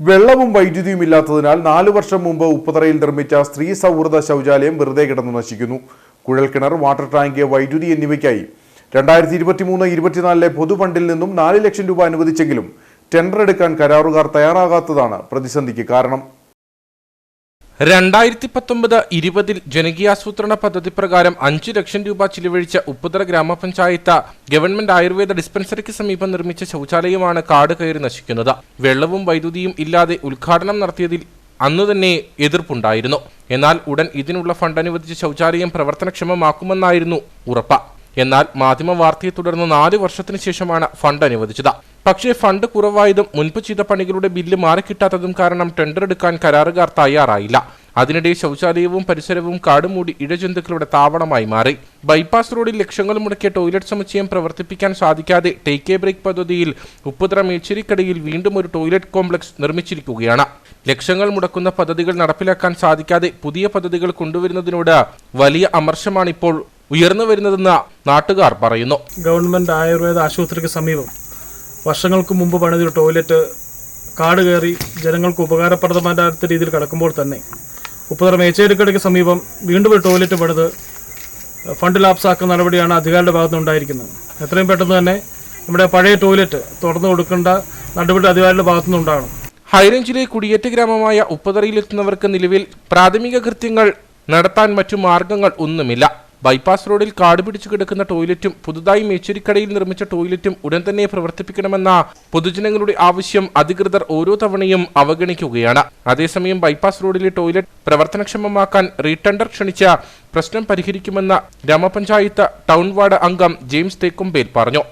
വെള്ളവും വൈദ്യുതിയും ഇല്ലാത്തതിനാൽ നാലു വർഷം മുമ്പ് ഉപ്പുതറയിൽ നിർമ്മിച്ച സ്ത്രീ സൗഹൃദ ശൗചാലയം വെറുതെ കിടന്നു നശിക്കുന്നു. കുഴൽക്കിണർ വാട്ടർ ടാങ്ക് വൈദ്യുതി എന്നിവയ്ക്കായി. രണ്ടായിരത്തി ഇരുപത്തി മൂന്ന് ഇരുപത്തിനാലിലെ പൊതുഫണ്ടിൽ നിന്നും നാല് ലക്ഷം രൂപ അനുവദിച്ചെങ്കിലും ടെൻഡർ എടുക്കാൻ കരാറുകാർ തയ്യാറാകാത്തതാണ് പ്രതിസന്ധിക്ക് കാരണം. രണ്ടായിരത്തി പത്തൊമ്പത് ഇരുപതിൽ ജനകീയാസൂത്രണ പദ്ധതി പ്രകാരം അഞ്ചു ലക്ഷം രൂപ ചിലവഴിച്ച ഉപ്പുതറ ഗ്രാമപഞ്ചായത്ത് ഗവൺമെന്റ് ആയുർവേദ ഡിസ്പെൻസറിക്ക് സമീപം നിർമ്മിച്ച ശൗചാലയമാണ് കാട് കയറി നശിക്കുന്നത്. വെള്ളവും വൈദ്യുതിയും ഇല്ലാതെ ഉദ്ഘാടനം നടത്തിയതിൽ അന്നു തന്നെ എതിർപ്പുണ്ടായിരുന്നു. എന്നാൽ ഉടൻ ഇതിനുള്ള ഫണ്ട് അനുവദിച്ച ശൗചാലയം പ്രവർത്തനക്ഷമമാക്കുമെന്നായിരുന്നു ഉറപ്പ്. എന്നാൽ മാധ്യമ വാർത്തയെ തുടർന്ന് നാല് വർഷത്തിന് ശേഷമാണ് ഫണ്ട് അനുവദിച്ചത്. പക്ഷേ ഫണ്ട് കുറവായതും മുൻപ് ചെയ്ത പണികളുടെ ബില്ല് മാറിക്കിട്ടാത്തതും കാരണം ടെൻഡർ എടുക്കാൻ കരാറുകാർ തയ്യാറായില്ല. അതിനിടെ ശൗചാലയവും പരിസരവും കാടുമൂടി ഇഴജന്തുക്കളുടെ താവണമായി മാറി. ബൈപ്പാസ് റോഡിൽ ലക്ഷങ്ങൾ മുടക്കിയ ടോയ്ലറ്റ് സമുച്ചയം പ്രവർത്തിപ്പിക്കാൻ സാധിക്കാതെ ടേക്ക് എ ബ്രേക്ക് പദ്ധതിയിൽ ഉപ്പുതറ മേച്ചിരിക്കടയിൽ വീണ്ടും ഒരു ടോയ്ലറ്റ് കോംപ്ലക്സ് നിർമ്മിച്ചിരിക്കുകയാണ്. ലക്ഷങ്ങൾ മുടക്കുന്ന പദ്ധതികൾ നടപ്പിലാക്കാൻ സാധിക്കാതെ പുതിയ പദ്ധതികൾ കൊണ്ടുവരുന്നതിനോട് വലിയ അമർശമാണിപ്പോൾ ഉയർന്നു വരുന്നതെന്ന് നാട്ടുകാർ പറയുന്നു. ഗവൺമെന്റ് ആയുർവേദ ആശുപത്രിക്ക് സമീപം വർഷങ്ങൾക്ക് മുമ്പ് പണിതൊരു ടോയ്ലറ്റ് കാട് കയറി ജനങ്ങൾക്ക് ഉപകാരപ്രദമാകാത്ത രീതിയിൽ കിടക്കുമ്പോൾ തന്നെ ഉപ്പുതറ മേച്ചേരിക്കടയ്ക്ക് സമീപം വീണ്ടും ഒരു ടോയ്ലറ്റ് പണിത് ഫണ്ട് ലാപ്സാക്കുന്ന നടപടിയാണ് അധികാരിയുടെ ഭാഗത്ത് ഉണ്ടായിരിക്കുന്നത് എത്രയും പെട്ടെന്ന് തന്നെ നമ്മുടെ പഴയ ടോയ്ലറ്റ് തുറന്നു കൊടുക്കേണ്ട നടപടി അധികാരിയുടെ ഭാഗത്തു നിന്നുണ്ടാണ് ഹൈറേഞ്ചിലെ കുടിയേറ്റ ഗ്രാമമായ ഉപ്പതറയിലെത്തുന്നവർക്ക് നിലവിൽ പ്രാഥമിക കൃത്യങ്ങൾ നടത്താൻ മറ്റു മാർഗങ്ങൾ ഒന്നുമില്ല. ബൈപ്പാസ് റോഡിൽ കാട് പിടിച്ചു കിടക്കുന്ന ടോയ്ലറ്റും പുതുതായി മേച്ചേരിക്കടയിൽ നിർമ്മിച്ച ടോയ്ലറ്റും ഉടൻ തന്നെ പ്രവർത്തിപ്പിക്കണമെന്ന പൊതുജനങ്ങളുടെ ആവശ്യം അധികൃതർ ഓരോ തവണയും അവഗണിക്കുകയാണ്. അതേസമയം ബൈപ്പാസ് റോഡിലെ ടോയ്ലറ്റ് പ്രവർത്തനക്ഷമമാക്കാൻ റീടെണ്ടർ ക്ഷണിച്ച പ്രശ്നം പരിഹരിക്കുമെന്ന ഗ്രാമപഞ്ചായത്ത് ടൗൺ വാർഡ് അംഗം ജെയിംസ് തേക്കുംപേൽ പറഞ്ഞു.